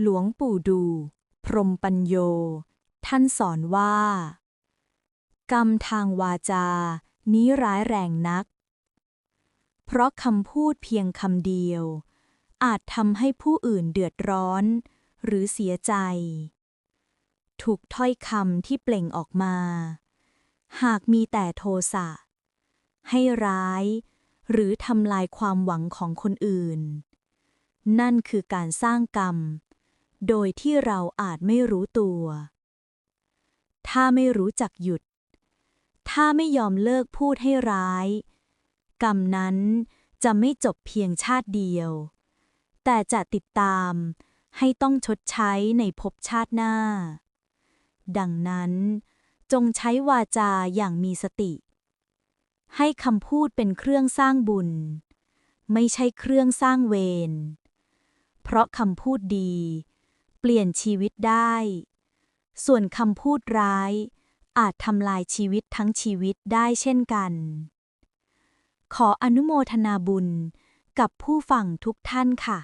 หลวงปู่ดู พรหมปัญโย ท่านสอนว่า กรรมทางวาจา นี้ร้ายแรงนัก เพราะคำพูดเพียงคำเดียว อาจทำให้ผู้อื่นเดือดร้อน หรือเสียใจ ถูกถ้อยคำที่เปล่งออกมา หากมีแต่โทสะ ให้ร้าย หรือทำลายความหวังของคนอื่นนั่นคือการสร้างกรรม โดยที่เราอาจไม่รู้ตัว ถ้าไม่รู้จักหยุด ถ้าไม่ยอมเลิกพูดให้ร้าย กรรมนั้นจะไม่จบเพียงชาติเดียว แต่จะติดตามให้ต้องชดใช้ในภพชาติหน้า ดังนั้นจงใช้วาจาอย่างมีสติ ให้คำพูดเป็นเครื่องสร้างบุญ ไม่ใช่เครื่องสร้างเวร เพราะคำพูดดี เปลี่ยนชีวิตได้ ส่วนคำพูดร้าย อาจทำลายชีวิตทั้งชีวิตได้เช่นกัน ขออนุโมทนาบุญกับผู้ฟังทุกท่านค่ะ